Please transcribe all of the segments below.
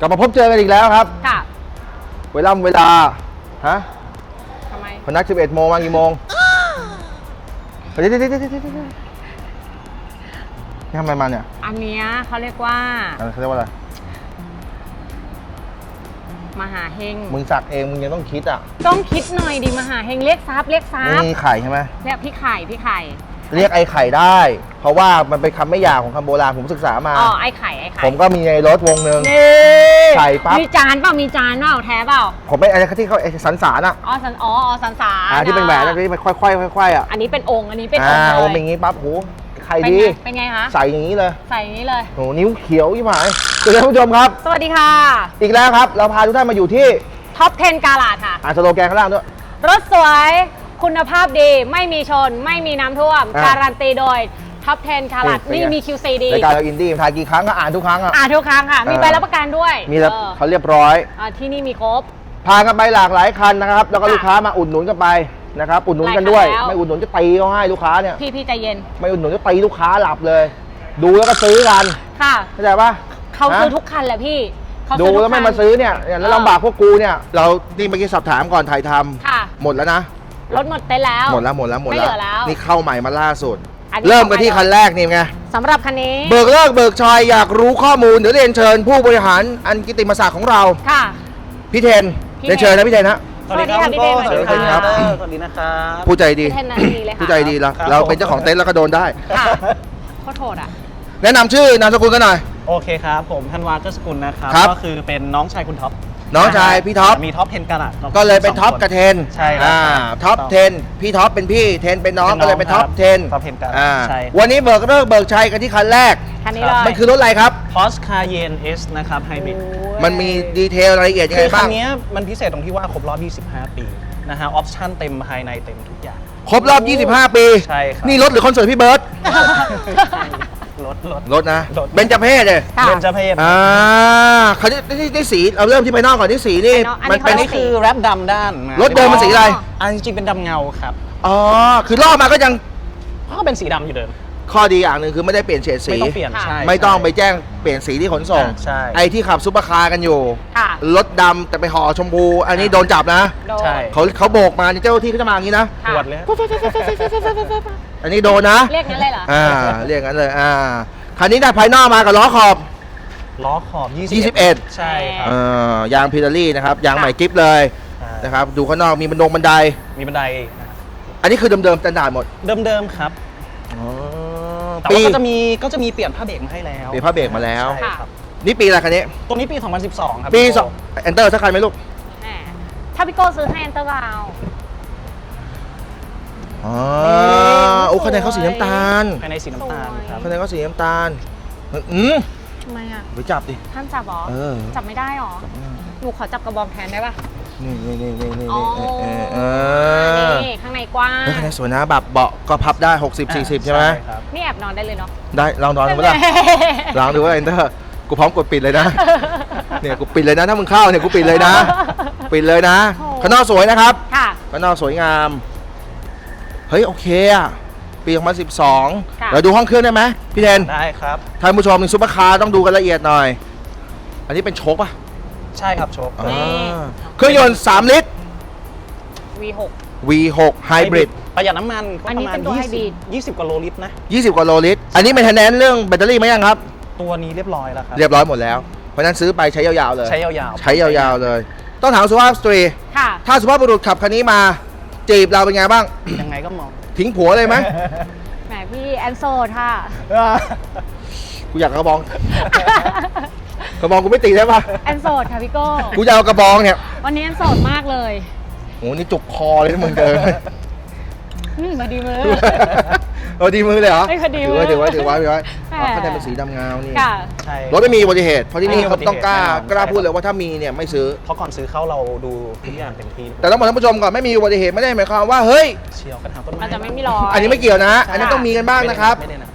กลับมาพบเจอกันอีกแล้วครับ ค่ะเวลาเวลาฮะทำไมพนัก11โมงมากี่โมงเดี๋ยวเดี๋ยวเดี๋ยวเดี๋ยวเดี๋ยวเดี๋ยวนี่ทำอะไรมาเนี่ยอันเนี้ยเขาเรียกว่าอันนั้นเขาเรียกว่าอะไรมหาเฮงมึงสักเองมึงยังต้องคิดอะต้องคิดหน่อยดิมหาเฮงเรียกซับเรียกซับนี่ไข่ใช่ไหมเรียกพี่ไข่พี่ไข่ เรียกไอ้ไข่ได้ เพราะว่ามันเป็นคำไม่หยาบของคำโบราณผมศึกษามา อ๋อไอ้ไข่ไอ้ไข่ผมก็มีในรถวงหนึ่ง นี่ใส่ปั๊บ มีจานเปล่ามีจานเปล่าแท้เปล่าผมไม่ไอ้ที่เขาไอ้สันสารอะอ๋อสันอ๋ออ๋อสันสาอ่าที่เป็นแหวนอะที่มันค่อยๆค่อยๆอะอันนี้เป็นองค์อันนี้เป็นออ่างค์โอ้เลเป็นยอย่างงี้ปั๊บโหไข่เป็นดีไงเป็นไงคะใส่อย่างนี้เลยใส่อย่างนี้เลย โหนิ้วเขียวยี่หมายสวัสดีท่านผู้ชมครับ สวัสดีค่ะ อีกแล้วครับ เราพาทุกท่านมาอยู่ที่ท็อป 10 กาลาดค่ะ อ่านสโลแกนข้างล่างด้วย รถสวยคุณภาพดีไม่มีชน ไม่มีน้ำท่วม อะ การันตีโดย ท็อป 10กาลาดนี่นี่เป็นไงมี QC ดีรายการเราอินดี้ถ่ายกี่ครั้งก็อ่านทุกครั้งอะ อ่าทุกครั้งค่ะ มีเออ ใบรับประกันด้วยมีแล้วเออเขาเรียบร้อย อ่าที่นี่มีครบ พากันไปหลากหลายคันนะครับ แล้วก็ค่ะลูกค้ามาอุดหนุนกันไปนะครับอุดหนุนกันด้วย หลายคันแล้ว ไม่อุดหนุนจะตีเขาให้ลูกค้าเนี่ย พี่พี่ใจเย็นไม่อุดหนุนจะตีลูกค้าหลับเลย ดูแล้วก็ซื้อกันค่ะ เข้าใจปะเขาซื้อฮะทุกคันแหละพี่เขาดูซื้อทุกแล้วไม่คัน มาซื้อเนี่ยเนี่ยแล้วเออลำบากพวกกูเนี่ยเรานี่เมื่อกี้สอบถามก่อนถ่ายทำค่ะ หมดแล้วนะ รถหมดเต็นท์แล้ว หมดแล้วหมดแล้วหมดไม่แล้วเหลือแล้ว นี่เข้าใหม่มาล่าสุด อันนี้เริ่มกันที่ต่อไปคันแรกนี่ไงสำหรับคันนี้เบิกเลิกเบิกชอยอยากรู้ข้อมูลเดี๋ยวเรียนเชิญผู้บริหารอันกิติมศักดิ์ของเราค่ะ พี่เทนพี่เรียนเชิญนะพี่เทนนะสวัสดีค่ะพี่เบนสวัสดีสวัสดีครับ สวัสดีนะครับ ผู้ใจดีพี่เทนนะดีเลยค่ะผู้ใจดีเราครับ เราเป็นเจ้าของเต็นท์แล้วก็โดนได้ ค่ะโคตรโหดอะ แนะนำชื่อนามสกุลกันหน่อย โอเคครับ ผมธันวาเจ้าสกุลนะครับ ครับ ก็คือเป็นน้องชายคุณท็อป น้องชายพี่ท็อป มีท็อปเทนกระดาษก็เลยเป็นท็อปกับเทนใช่ครับอ่าท็อปถูกต้องเทนพี่ท็อปเป็นพี่เทนเป็นน้องเป็นน้องก็เลยเป็นท็อปครับเทนท็อป10กันอ่าใช่ วันนี้เบิกเลิกเบิกชัยกันที่คันแรก คันนี้เลยมันคือรถอะไรครับพอสคาเยนเอสนะครับไฮบริดโอ้ยมันมีดีเทลรายละเอียดยังคืไงอคับ้างนนี้มันพิเศษตรงที่ว่าครบรอบ 25 ปีนะฮะออปชั่นเต็มภายในเต็มทุกอย่าง ครบรอบ 25 ปี ใช่ครับ นี่รถหรือคอนเสิร์ตพี่เบิร์ต รถรถรถนะรถ เบนจเพศเลยค่ะเบนจเพศอ่าคันนี้นี่นี่สีเราเริ่มที่ภายนอกก่อนที่สีนี่ภายนอกอันนี้มันเป็นอันนี้คือแรปดำด้านนะรถเดิมมันสีอะไรอันจริงๆเป็นดำเงาครับอ๋อคือรอบมาก็ยังก็เป็นสีดำอยู่เดิมข้อดีอย่างหนึ่งคือไม่ได้เปลี่ยนเฉดสี ไม่ต้องเปลี่ยนค่ะ ใช่ ไม่ต้องไปใช่แจ้งเปลี่ยนสีที่ขนส่ง อ่าใช่ ไอ้ที่ขับซุปเปอร์คาร์กันอยู่ ค่ะรถดำแต่ไปห่อชมพู อันนี้โดนจับนะ โดน ใช่ เขาเขาโบกมานี่เจ้าหน้าที่เขาจะมาอย่างนี้นะขวดเลย อันนี้โดนนะ เรียกงั้นเลยเหรอ อ่า เรียกงั้นเลย อ่า คันนี้ได้ภายนอกมากับล้อขอบ ล้อขอบ 21ใช่ครับ เอ่อยางพิลารี่นะครับ ยางใหม่กริฟเลยใช่นะครับ ดูข้างนอกมีบันดงบันได มีบันไดอันนี้คือเดิมๆสแตนดาร์ดหมด เดิมๆครับอ๋อ แต่ปี ว่าก็จะมีก็จะมีเปลี่ยนผ้าเบรกมาให้แล้วเปลี่ยนผ้าเบรกมาแล้ว ใช่ครับนี่ปีอะไรคันนี้ ตัวนี้ปี 2012 ครับปีพี่โก้สองเอนเตอร์สักคันไหมลูก แหมถ้าพี่โก้ซื้อให้แอนเตอร์ก็เอาอ๋อนี่ โอ้คะแนนเขาสีน้ำตาลภายในสีน้ำตาลครับคะแนนเขาสีน้ำตาลอืมทำไมอะไปจับดิห้ามจับเหรอเออจับไม่ได้หรอหนูขอจับกระบองแทนได้ปะนี่นี่นี่นี่นี่อ๋อเออเออนี่ข้างในกว้างเฮ้ยคะแนนสวยนะแบบเบาะก็พับได้ 60 40 ใช่ไหมครับนี่แอบนอนได้เลยเนาะได้ลองนอนดูไหมล่ะลองดูว่าเอนเตอร์กูพร้อมกดปิดเลยนะเนี่ยกูปิดเลยนะถ้ามึงเข้าเนี่ยกูปิดเลยนะ ปิดเลยนะโอ้ข้างนอกสวยนะครับค่ะข้างนอกสวยงาม เฮ้ยโอเคอะ ปีค่ะ2012เราดูห้องเครื่องได้ไหมพี่เทนได้ครับ ท่านผู้ชมมีซุปเปอร์คาร์ต้องดูกันละเอียดหน่อย อันนี้เป็นโชคป่ะใช่ครับโชคนี่อ่าเครื่องยนต์ 3 ลิตร V6 V6 Hybrid ประหยัดน้ำมันก็อันปนี้ระมาเป็ณนตัว Hybrid 20 20 กว่าโลลิตรนะ 20 กว่าโลลิตร อันนี้เป็นแทนแนนเรื่องแบตเตอรี่ไหมยังครับ ตัวนี้เรียบร้อยแล้วครับ เรียบร้อยหมดแล้ว เพราะฉะนั้นซื้อไปใช้ยาวๆเลย ใช้ยาวๆ ใช้ยาวๆเลย ต้องถามสุภาพสตรี ค่ะ ถ้าสุภาพบุรุษขับคันนี้มา จีบเราเป็นไงบ้าง ยังไงก็มอง ทิ้งผัวเลยไหมแหมพี่แอนโซดค่ะกูอยากกระบอง กระบองกูไม่ตีได้ปะแอนโซดค่ะพี่โก้กูจะเอากระบองเนี่ยวันนี้แอนโซดมากเลยโหนี่จุกคอเลยนะมึงเดินอืมมาดีมือเอาดีมือเลยเหรอไม่พอดีถือไว้มือถือไว้ถือไว้ถือไว้แหม อ๋อเขาจะเป็นสีดำเงานี่ค่ะ ใช่ รถไม่มีอุบัติเหตุเพราะที่นี่ไม่มีเขาต้องกล้าอุบัติเหตุกล้าแน่นอนพูดเลยว่าถ้ามีเนี่ยไม่ซื้อ เพราะก่อนซื้อเข้าเราดูทุกอย่างเต็มที่แต่ต้องบอกท่านผู้ชมก่อนไม่มีอุบัติเหตุไม่ได้หมายความว่าเฮ้ย เชียวกระถางต้นไม้มันจะไม่มีรอยอันนี้ไม่เกี่ยวนะ อันนี้ต้องมีกันบ้างนะครับ ไม่ได้นะ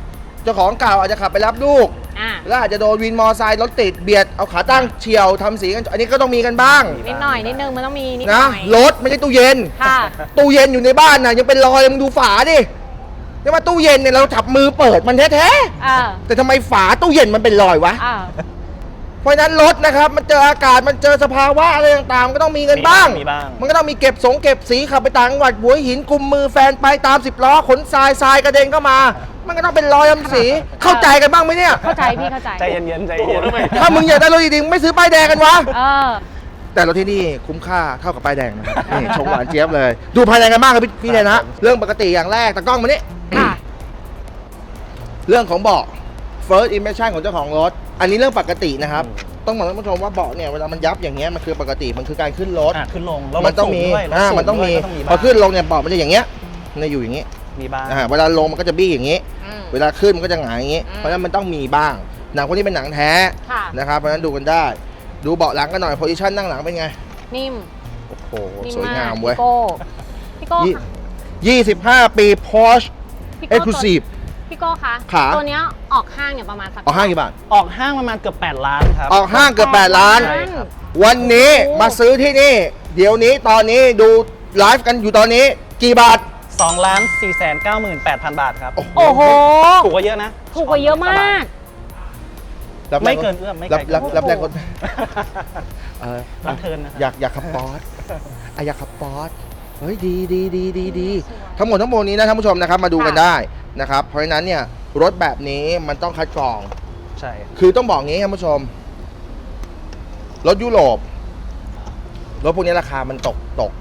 เจ้าของเก่าอาจจะขับไปรับลูก อะแล้วอาจจะโดนวินมอไซค์รถติดเบียดเอาขาตั้งเฉียวทำสีกันอันนี้ก็ต้องมีกันบ้างนิดหน่อยนิดนึงมันต้องมีนิดหนะน่อยรถไม่ใช่ตู้เย็น ค่ะ ตู้เย็นอยู่ในบ้านน่ะยังเป็นรอยเลยมึงดูฝาดิ นี่ว่าตู้เย็นเนี่ยเราจับมือเปิดมันแท้อ่าๆแต่ทำไมฝาตู้เย็นมันเป็นรอยวะ อ่าเพราะฉะนั้นรถนะครับ มันเจออากาศมันเจอสภาวะอะไรต่างๆ มันก็ต้องมีเงินบ้าง มีบ้าง มันก็ต้องมีเก็บสงเก็บสีขับไปต่างจังหวัดหัวหินกุมมือแฟนไปตามสิบล้อขนทรายทรายกระเด็นเข้ามา มันก็ต้องเป็นรอยทำสีเข้าใจกันบ้างไหมเนี่ย เข้าใจพี่เข้าใจใจเย็นๆใจเย็น ถ้ามึงอยากได้รถดีๆมึงไม่ซื้อป้ายแดงกันวะ เออ แต่รถที่นี่คุ้มค่าเท่ากับป้ายแดงนะครับนี่ชมหวานเจี๊ยบเลย ดูภายในกันบ้างครับพี่พี่เลยนะ เรื่องปกติอย่างแรกตะกล้องมานี่ ค่ะ เรื่องของเบาะ first impression ของเจ้าของรถ อันนี้เรื่องปกตินะครับ ต้องบอกท่านผู้ชมว่าเบาะเนี่ยเวลามันยับอย่างเงี้ยมันคือปกติ มันคือการขึ้นรถ อะขึ้นลงแล้วมันต้องมีรถสูด้วยรถอ่าสูมันต้องมี ด้วยก็พอขึ้นลงเนี่ยเบาะมันจะอย่างเงี้ยเนี่ยอยู่อย่างงี้มีบ้าง อ่า เวลาลงมันก็จะบี้อย่างงี้อืม เวลาขึ้นมันก็จะหงายอย่างงี้ อืม เพราะฉะนั้นมันต้องมีบ้าง หนังพวกนี้เป็นหนังแท้ค่ะ นะครับ เพราะฉะนั้นดูกันได้ ดูเบาะหลังกันหน่อยโพซิชันนั่งหลังเป็นไง นิ่มโอ้โหนิ่มสวยมากงามเว้ยพี่โก้พี่โก้ยี่ค่ะยี่สิบห้าปี Porsche พี่โก้ Exclusive พี่โก้คะขา ตัวเนี้ยออกห้างเนี่ยประมาณสักออกห้างกี่บาท ออกห้างประมาณเกือบ 8 ล้านครับ ออกห้างเกือบ8ล้าน ใช่ครับ วันนี้โอ้มาซื้อที่นี่ เดี๋ยวนี้ตอนนี้ดูไลฟ์กันอยู่ตอนนี้กี่บาท 2ล้าน4แสน98,000 บาทครับโอ้โห ถูกกว่าเยอะนะถูกกว่าเยอะมาก รับแรไม่เกินเอื้อมไม่ไกลรับรับเกินรับแรงคนเออรับเทิร์นนะครับ อยากอยากขับปอร์ตอะอยากขับปอร์ตเฮ้ยดีดีดีดีดีทั้งหมดทั้งมวลนี้นะท่านผู้ชมนะครับมาดูกันค่ะ ได้นะครับ เพราะฉะนั้นเนี่ยรถแบบนี้มันต้องคัดกรอง ใช่ คือต้องบอกงี้ท่านผู้ชม รถยุโรปรถพวกนี้ราคามันตกตก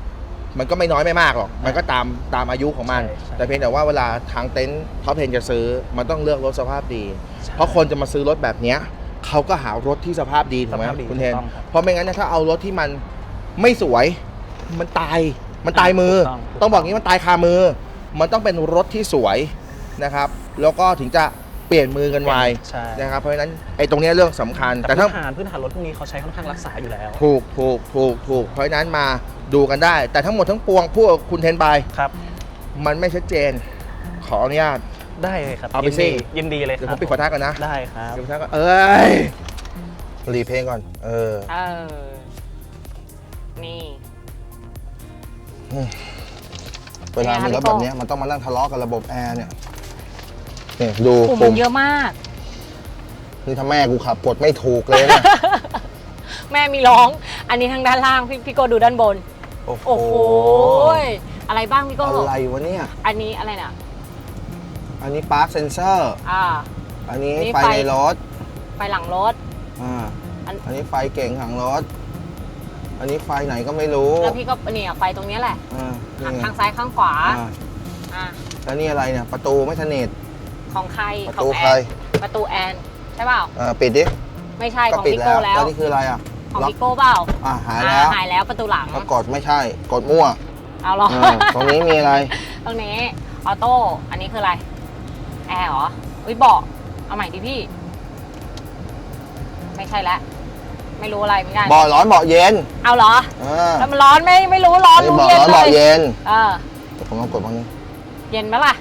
มันก็ไม่น้อยไม่มากหรอก มันก็ตามตามอายุของมัน ใช่ใช่ แต่เพียงแต่ว่าเวลาทางเต็นท์ท็อปเทนจะซื้อ มันต้องเลือกรถสภาพดี เพราะคนจะมาซื้อรถแบบเนี้ยเขาก็หารถที่สภาพดีถูกไหมสภาพดีคุณเทนถูกต้องครับเพราะไม่งั้นเนยถ้าเอารถที่มันไม่สวย มันตายมันตายมือ ถูกต้องถูกต้องต้องบอกงี้มันตายคามือ มันต้องเป็นรถที่สวยนะครับ แล้วก็ถึงจะ เปลี่ยนมือกันไวใช่ นะครับเพราะฉะนั้นไอ้ตรงเนี้ยเรื่องสำคัญแต่แต่พื้ถ้านฐานพื้นฐานรถพวกนี้เขาใช้ค่อนข้างรักษาอยู่แล้วถูกถูกถูกถูกเพราะฉะนั้นมาดูกันได้ แต่ทั้งหมดทั้งปวงพวกคุณเทนไปครับ มันไม่ชัดเจน ขออนุญาต ได้เลยครับเอาไปยินสิ ดียินดีเลยคเดี๋ยวรัผบมปิดขอท้ายก่อนนะได้ครับ เดี๋ยวขอท้ายก่อนเอ้ยรีเพลงก่อน เออ เออ นี่ เวลามีรถแบบเนี้ยมันต้องมานั่งทะเลาะกับระบบแอร์เนี่ย นี่ดูปุ่มปุ่มัมนเยอะมาก นี่ถ้าแม่กูขับกดไม่ถูกเลยนะ แม่มีร้อง อันนี้ทางด้านล่าง พี่พี่โกดูด้านบน โอ้โหโอ้โหยอะไรบ้างพี่โกอะไรวะเนี่ย อันนี้อะไรเนี่ยอันนี้ปาร์คเซนเซอร์ อ่า อันนี้นี่ไฟไฟ ในรถ ไฟหลังรถ อ่า อัน อันนี้ไฟเก่งหางรถ อันนี้ไฟไหนก็ไม่รู้ แล้วพี่ก็เนี่ยไฟตรงเนี้ยแหละอ่านี่ไงข้างซ้ายข้างขวา อ่าอ่าแล้วนี่อะไรเนี่ย ประตูไม่สนิท ของใครประขอตูงแอใครนประตูแอน ใช่เปล่า อ่าปิดดิไม่ใช่ก็ของปิดพี่แล้โก้วแล้วแล้ว นี่คืออะไรอะของล็อกพี่โก้เปล่าอ่าหายแล้วอ่หายแล้วประตูหลังก็กดไม่ใช่ กดมั่วเอาเหรอ อ่าตรงนี้มีอะไร ตรงนี้ออโต้ อันนี้คืออะไร แอร์เหรอ อุ้ยเบาะเอาใหม่ดิพี่ ไม่ใช่แล้วไม่รู้อะไรเหมือนกันเบาะร้อนเบาะเย็นเอาเหรอ อ่าแล้วมันร้อนไหมไม่รู้ร้อนนี่รู้เบาะเย็นร้อนเลเบาะยเย็น เออเดี๋ยวผมต้องกดตรงนี้เย็นไหมล่ะ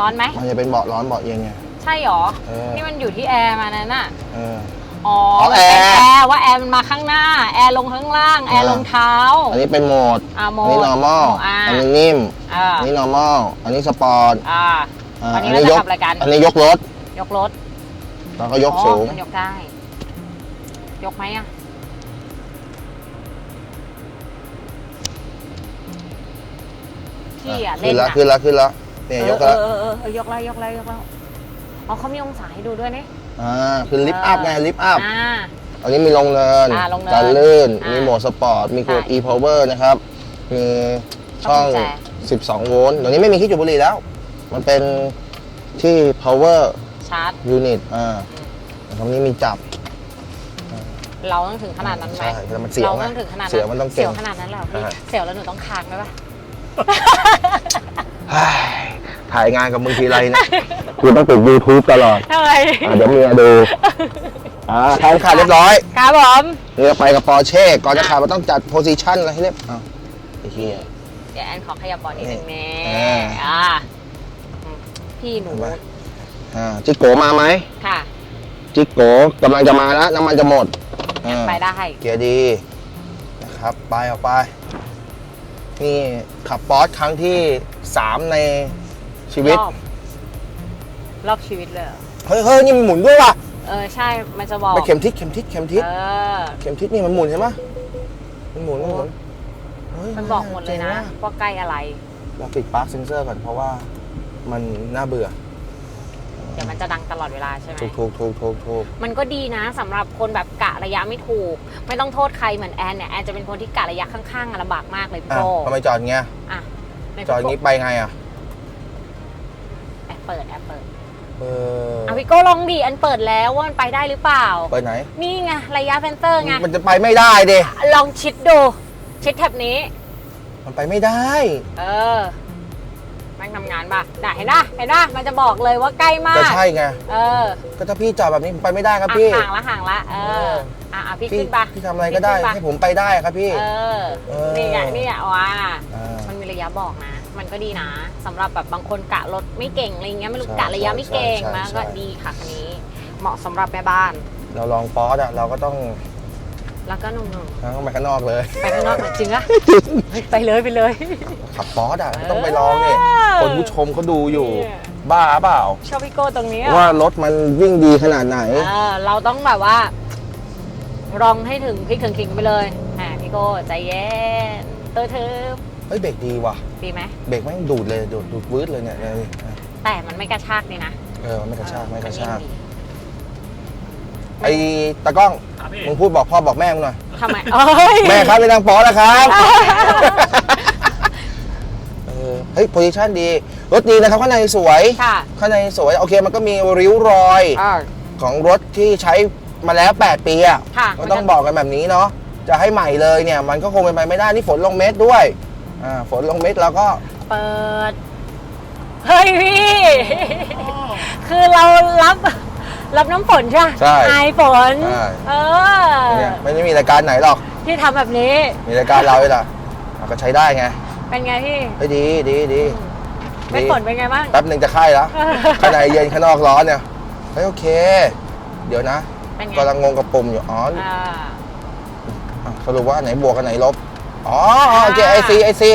ร้อนไหม มันจะเป็นเบาะร้อนเบาะเย็นไง ใช่เหรอ เออ นี่มันอยู่ที่แอร์มานั่นน่ะ เออ อ๋ออ๋อมันเป็นแอร์ แอร์ว่าแอร์มันมาข้างหน้า แอร์ลงข้างล่าง แอร์อ่าลงเท้า อันนี้เป็นโหมดอ่าโหมอันนี้ด normal อ่า อันนี้นิ่ม อ่าอันนี้ normal อันนี้สปอร์ตอ่าอ่าวันนี้เราจะทำรายการอันนี้ยกรถ ยกรถแล้วก็ยกอ๋อสูงมันยกได้ ยกไหมอะพี่อะขึ้เล่นนแล้วอะขึ้นแล้วขึ้นแล้ว เนี่ยยกเอแล้วอเออเออเออยกแล้วยกแล้วยกแล้วอ๋อเขามีองศาให้ดูด้วยนี่ อ่าคือลิฟต์อัพไงลิฟต์อัพ อ่า อันนี้มีลงเนินอ่าลงเนินการลื่น อ่ามีมีโหมดสปอร์ต มีกด ใช่ e power นะครับ มีช่องช่องกุญ12 โวลต์เดี๋ยวนี้ไม่มีที่จุดบุหรี่แล้ว มันเป็นที่ power ชาร์จ unit อ่าตรงนี้มีจับ เราต้องถึงขนาดนั้นไหมใช่แต่มันเสียวเราไงต้องถึงขนาดนั้นเสียวมันต้องเก่งเสียวขนาดนั้นเหรอพี่อ่า เสียวแล้วหนูต้องค้างไหมปะ เฮ้ย ถ่ายงานกับมึงทีไรเนี่ยกูต้องปิด YouTube ตลอดทำไมอะเดี๋ยวเมียดูอ่าทานขาดเรียบร้อยครับผมนี่เราไปกับปอร์เช่ก่อนจะขับมันต้องจัดโพซิชันอะไรให้เรียบอ้าวไอ้เหี้ย เดี๋ยวแอนขอขยับบอลนิดนึงแน่อ่า อ่าอืมพี่หนูเห็นไหมอ่าจิโกมาไหมค่ะจิโกกำลังจะมาแล้วน้ำมันจะหมดอ่าไปได้ เกียร์ดีนะครับไปออกไป นี่ขับปอร์สครั้งที่ 3 ใน ชีวิต รอบรอบชีวิตเลยเหรอเฮ้ยเฮ้ยนี่มันหมุนด้วยว่ะเอออใช่มันจะบอกไปเข็มทิศเข็มทิศเข็มทิศเออ เข็มทิศนี่มันหมุนเห็นปะมันหมุนมันหมุนเฮ้ยมันบอกหมดเลยนะจ๋งว่ว่าใกล้อะไร เราปิดปาร์คเซนเซอร์ก่อนเพราะว่ามันน่าเบื่อเดี๋ยวมันจะดังตลอดเวลาใช่ไหม ถูกถูกถูกถูกถูกมันก็ดีนะสำหรับคนแบบกะระยะไม่ถูก ไม่ต้องโทษใครเหมือนแอนเนี่ยแอนจะเป็นคนที่กะระยะข้างๆอะลำบากมากเลยพี่อะโก้ทำไมจอดเงี้ยอะในจอดงี้ไปไงอะแอบ เปิดแอบเปิดเอออะพี่โก้ลองดิอันเปิดแล้วว่ามันไปได้หรือเปล่า ไปไหน นี่ไงระยะเซนเซอร์ไงมันจะไปไม่ได้เดลองชิดดู ชิดแท็บนี้ มันไปไม่ได้ เออแม่งทำงานป่ะได้เห็นป่ะเห็นป่ะมันจะบอกเลยว่าใกล้มาก็กใช่ไงเออ ก็ถ้าพี่จอดแบบนี้ผมไปไม่ได้ครับอะพี่ห่างละห่างละเอออะอะพี่พี่ขึ้นปะพี่ทำอะไรก็ได้พี่ขึ้นปะให้ผมไปได้ครับพี่ เออเออนี่ไงนี่ไงว้าอ่ามันมีระยะบอกนะ มันก็ดีนะสำหรับแบบบางคนกะรถไม่เก่งอะไรเงี้ยไม่รู้ใช่กะระยะไม่เก่งใช่ใช่มาใช่ก็ดีค่ะคันนี้ เหมาะสำหรับแม่บ้าน เราลองป๊อตอะเราก็ต้องแล้วก็หนุ่มทั้งไปข้างนอกเลย ๆไปข้างนอกหน่อยจริงอะเฮ้ยไปเลยไปเลย ขับป๊อตอะต้องไปลองเนี่ยเออคนผู้ชมเขาดูอยู่ เนี่ย บ้าเปล่า ชอบพี่โก้ตรงนี้อะว่ารถมันวิ่งดีขนาดไหน เออเราต้องแบบว่าลองให้ถึงพริกถึงขิงไปเลยอ่าพี่โก้ใจเย็นตัวเธอ เฮ้ยเบรกดีว่ะ ดีไหม เบรกแม่งดูดเลยดูดดูดวืดเลยเนี่ยเนี่ยแต่มันไม่กระชากเลยนะเออมันไม่กระชากไม่กระชากมันนิ่มดีไอ้ตากล้องครับพี่ มึงพูดบอกพ่อบอกแม่มึงหน่อย ทำไมเอ้ยแม่ครับไปทางป๊อตนะครับ เออเฮ้ยโพซิชันดี รถดีนะครับข้างในสวย ค่ะข้างในสวย โอเคมันก็มีริ้วรอยอ่าของรถที่ใช้มาแล้ว 8 ปีอะค่ะ ก็ต้องบอกกันแบบนี้เนาะ จะให้ใหม่เลยเนี่ย มันก็คงเป็นไปไม่ได้ นี่ฝนลงเม็ดด้วย อ่าฝนลงเม็ดแล้วก็เปิด เฮ้ยพี่ คือเรารับรับน้ำฝนใช่ไหมใช่ไอฝน ใช่ เออ เนี่ยไม่ได้มีรายการไหนหรอก ที่ทำแบบนี้ มีรายการเราเลยล่ะอะก็ใช้ได้ไงเป็นไงพี่ เฮ้ยดีดีดีไม่ฝนเป็นไงบ้าง แป๊บหนึ่งจะไข้แล้ว ข้างในเย็นข้างนอกร้อนเนี่ยเฮ้ยโอเค เดี๋ยวนะเป็นไงกำลังงงกับปุ่มอยู่อ๋ออ่า อะสรุปว่าไหนบวกกันไหนลบ อ๋ออ๋อโอเคไอซีไอซี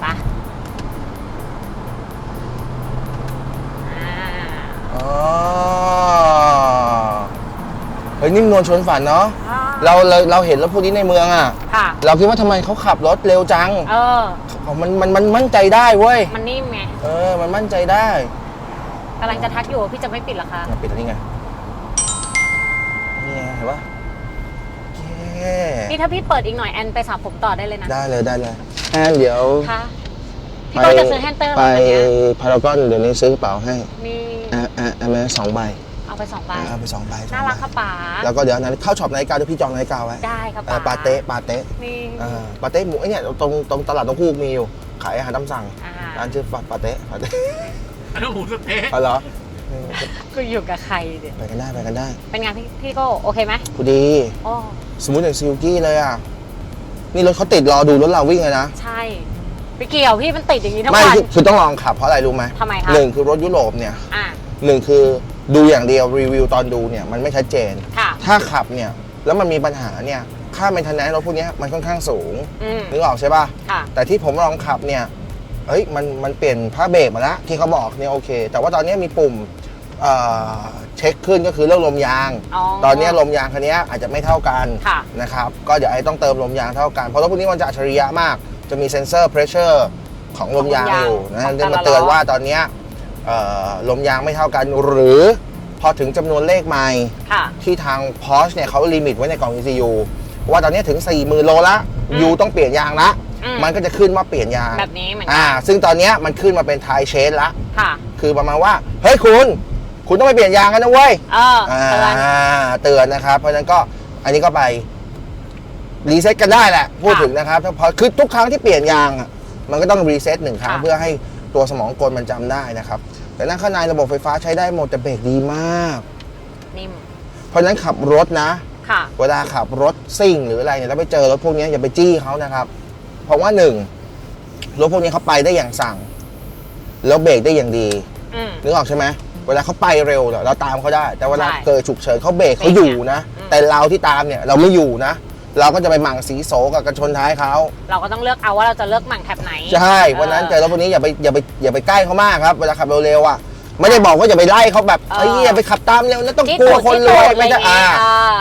ไปอ่าอ๋อเฮ้ยนิ่มนวลชวนฝันเนาะอ่าเราเราเราเห็นรถพวกนี้ในเมืองอะ ค่ะ เราคิดว่าทำไมเขาขับรถเร็วจังเออเขามันมันมันมั่นใจได้เว้ยมันนิ่มไงเออมันมั่นใจได้กำลังจะทักอยู่ว่าพี่จะไม่ปิดเหรอคะมาปิดอันนี้ไงนี่ไง นี่ถ้าพี่เปิดอีกหน่อยแอนไปสระผมต่อได้เลยนะได้เลยได้เลยแอนเดี๋ยวค่ะพี่โก็จะซื้อแฮนเตอร์ไปมาเนี่ยพารากอนเดี๋ยวนี้ซื้อกระเป๋าให้มีอ่าอ่าเอามาสองใบเอาไปสองใบอ่าเอาไปสองใบสองน่าใบรักค่ะป๋าแล้วก็เดี๋ยวนั้นเข้าช็อปนาฬิกาเดี๋ยวพี่จองนาฬิกาไว้ได้ครับเออปาเต้ปาเต้นี่อ่าปาเต้หมูไอเนี่ยตรงตรงตลาดนกฮูกมีอยู่ขายอาหารตามสั่งอ่าร้านชื่อปาเต้ปาเต้อันนั้นหมูสะเต๊ะอ๋อเหรอเออก็อยู่กับใครเดี๋ยไปกันได้ไปกันได้ เป็นไงพี่พี่โก็โอเคไหมพอดีโอ้ สมมติอย่างซิลกี้เลยอะ นี่รถเขาติดรอดูรถเราวิ่งเลยนะ ใช่ไปเกี่ยวพี่มันติดอย่างนี้ทั้งไม่วัน คือคือต้องลองขับเพราะอะไรรู้ไหมทำไมคะ หนึ่งคือรถยุโรปเนี่ยอ่าหนึ่งคือดูอย่างเดียวรีวิวตอนดูเนี่ยมันไม่ชัดเจน ค่ะ ถ้าขับเนี่ยแล้วมันมีปัญหาเนี่ยค่าเมนเทนแนนรถพวกเนี้ยมันค่อนข้างสูงอืมนึกออกใช่ป่ะ ค่ะ แต่ที่ผมลองขับเนี่ย เอ้ย มัน มันเปลี่ยนผ้าเบรกมาแล้วที่เขาบอกเนี่ยโอเค แต่ว่าตอนนี้มีปุ่ม เอ่อเช็คขึ้นก็คือเรื่องลมยางอ๋อตอนนี้ลมยางคันนี้อาจจะไม่เท่ากันค่ะนะครับ ก็เดี๋ยวไอ้ต้องเติมลมยางเท่ากัน เพราะรถพวกนี้มันจะอัจฉริยะมาก จะมีเซ็นเซอร์เพรสเชอร์ของลมยางอยู่นะของแต่จะละมาเตือนล้อว่าตอนเนี้ยเอ่อลมยางไม่เท่ากันหรือพอถึงจำนวนเลขไมล์ค่ะที่ทาง Porsche เนี่ยเขาลิมิตไว้ในกล่อง ECU ว่าตอนนี้ถึง 40,000 โลละอืมยูต้องเปลี่ยนยางละอืมมันก็จะขึ้นว่าเปลี่ยนยางแบบนี้เหมือนกัอ่าซึ่งตอนเนี้ยมันขึ้นมาเป็นไทเชนละค่ะคือประมาณว่าเฮ้ยคุณ คุณต้องไปเปลี่ยนยางกันนะเว้ยเอออ่าเตือน เตือนนะครับ เพราะฉะนั้นก็อันนี้ก็ไปรีเซ็ตกันได้แหละพูดค่ะถึงนะครับถ้าพอคือทุกครั้งที่เปลี่ยนยางอะมันก็ต้องรีเซ็ตหนึ่งครั้งค่ะ เพื่อให้ตัวสมองกลมันจำได้นะครับ แต่นั่นข้างในระบบไฟฟ้าใช้ได้หมดแต่เบรกดีมาก นิ่มเพราะฉะนั้นขับรถนะ ค่ะ เวลาขับรถซิ่งหรืออะไรเนี่ยแล้วไปเจอรถพวกนี้อย่าไปจี้เขานะครับ เพราะว่าหนึ่งรถพวกนี้เขาไปได้อย่างสั่ง แล้วเบรกได้อย่างดีอืมนึกออกใช่ไหม เวลาเขาไปเร็วเนี่ยเราตามเขาได้ แต่เวลาใช่เกิดฉุกเฉินเขาเบรกเขาอยู่นะ อืม แต่เราที่ตามเนี่ยเราไม่อยู่นะ เราก็จะไปหมั่งสีโสกับกันชนท้ายเขาเราก็ต้องเลือกเอาว่าเราจะเลือกหมั่งแถบไหนใช่วันนั้นเจอรถพวกนี้อย่าไปอย่าไปอย่าไปใกล้เขามากครับเวลาขับเร็วๆอะไม่ได้บอกว่าอย่าไปไล่เขาแบบเออเอ้ยอย่าไปขับตามเร็วนะต้องที่กลัวตูดคนที่รวยตูดไม่ได้อะไรอ่า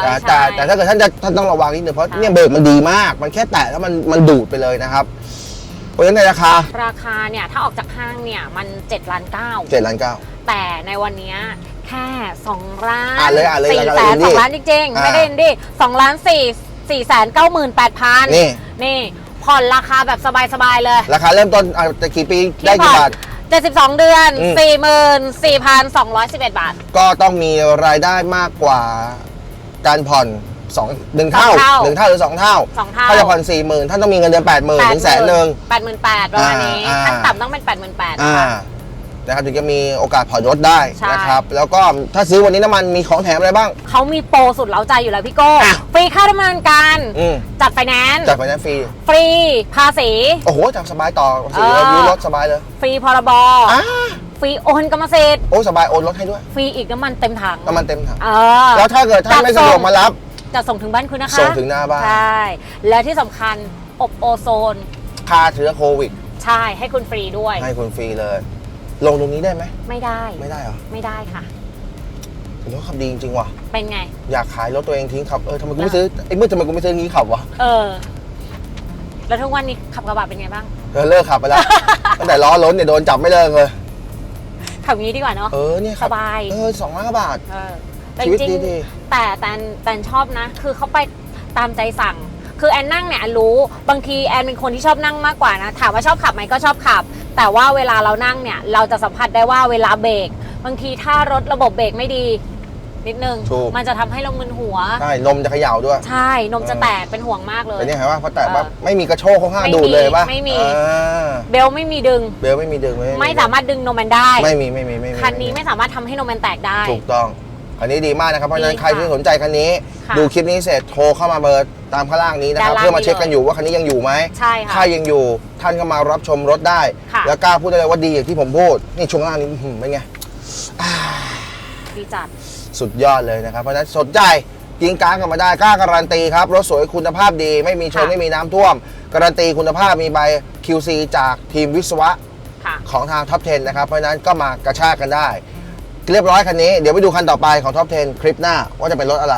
อย่างเงี้ยแต่อ่า แต่ใช่แต่ถ้าเกิดท่านจะท่านต้องระวังนิดนึงเพราะใช่เนี่ยเบรกมันดีมาก มันแค่แตะแล้วมันมันดูดไปเลยนะครับเพราะฉะนั้นในราคาราคาเนี่ยถ้าออกจากห้างเนี่ยมัน7ล้านเก้าเจ็ดล้านเก้า แต่ในวันเนี้ยแค่2ล้านอ่านเลยอ่านเลยสี่ราคาแสนอินดี้สองล้านจริงๆ อ่าไม่ได้อินดี้สองล้านสี่สี่แสนเก้าหมื่นแปดพันนี่ นี่ผ่อนราคาแบบสบายๆเลยราคาเริ่มต้นอะจะกี่ปีได้กี่บาท72เดือนอืม44,211บาท ก็ต้องมีรายได้มากกว่าการผ่อนสองหนึ่งเท่าสองเท่าหนึ่งเท่าหรือสองเท่าสองเท่า ถ้าจะผ่อนสี่หมื่นท่านต้องมีเงินเดือนแปดหมื่นถึงแสนหนึ่ง88,000ประมาณนี้อ่า ขั้นต่ำต้องเป็น88,000อ่านะคะ นะครับถึงจะมีโอกาสผ่อนรถได้ใช่ นะครับ แล้วก็ถ้าซื้อวันนี้น้ำมันมีของแถมอะไรบ้าง เขามีโปรสุดเล้าใจอยู่แล้วพี่โก้อะ ฟรีค่าดำเนินการอืมจัดไฟแนนซ์จากไฟแนนซ์ฟรี ฟรีภาษี โอ้โหจับสบายต่อสีเออ ยืมรถสบายเลยฟรีพรบอ่าฟรีโอนกรรมสิทธิ์โอ้สบายโอนรถให้ด้วยฟรีอีกน้ำมันเต็มถังน้ำมันเต็มถังเออ แล้วถ้าเกิดท่านไม่สะดวกมารับ จะส่งถึงบ้านคุณนะคะส่งถึงหน้าบ้าน ใช่ และที่สำคัญอบโอโซน ค่าเชื้อโควิด ใช่ให้คุณฟรีด้วย ให้คุณฟรีเลย ลงตรงนี้ได้ไหม ไม่ได้ไม่ได้เหรอไม่ได้ค่ะรถขับดีจริงๆว่ะ เป็นไง อยากขายรถตัวเองทิ้งขับ เออทำไมกูไม่ซื้อไอ้มืดทำไมกูไม่ซื้องี้ขับวะเออ แล้วทุกวันนี้ขับกระบะเป็นไงบ้าง เออเลิกขับไปแล้ว ตั้งแต่ล้อล้นเนี่ยโดนจับไม่เลิกเลย ขับอย่างนี้ดีกว่าเนาะ เออเนี่ยขัสบาย เออสองล้านกว่าบาท เออแต่ชีจวิตริงดีๆแต่แตนแตนชอบนะ คือเขาไปตามใจสั่ง คือแอนนั่งเนี่ยแอนรู้บางทีแอนเป็นคนที่ชอบนั่งมากกว่านะถามว่าชอบขับไหมก็ชอบขับ แต่ว่าเวลาเรานั่งเนี่ยเราจะสัมผัสได้ว่าเวลาเบรกบางทีถ้ารถระบบเบรกไม่ดีนิดนึงถูก มันจะทำให้เรามึนหัว ใช่ นมจะเขย่าด้วย ใช่นมจะแตกเป็นห่วงมากเลย แต่เนี่ยเห็นว่าพอแตะเออปั๊บไม่มีกระโชกข้างไม่ๆดูดมีเลยป่ะไม่มี อ่าเบลไม่มีดึง เบลไม่มีดึงไม่สามารถดึงนมแมนได้ ไม่มีไม่มีไม่มีคันนี้ไม่สามารถทำให้นมแมนแตกได้ ถูกต้อง คันนี้ดีมากนะครับ เพราะฉะนั้นดีใครค่ะที่สนใจคันนี้ ค่ะดูคลิปนี้เสร็จโทรเข้ามาเบอร์ตามข้างล่างนี้นะครับด้านล่างเพื่อมาเช็คนี้เลยกันอยู่ว่าคันนี้ยังอยู่ไหมใช่ค่ะถ้ายังอยู่ท่านก็มารับชมรถได้ ค่ะ แล้วกล้าพูดได้เลยว่าดีอย่างที่ผมพูดนี่ช่วงล่างนี้อื้อหือเป็นไง ดีจัด สุดยอดเลยนะครับ เพราะฉะนั้นสนใจยิงกลางกันมาได้กล้าการันตีครับ รถสวยคุณภาพดี ไม่มีชนค่ะ ไม่มีน้ำท่วม การันตีคุณภาพมีใบ QC จากทีมวิศวะค่ะ ของทางท็อป 10 นะครับ เพราะฉะนั้นก็มากระชากกันได้ เรียบร้อยคันนี้ เดี๋ยวไปดูคันต่อไปของท็อป10 คลิปหน้าว่าจะเป็นรถอะไร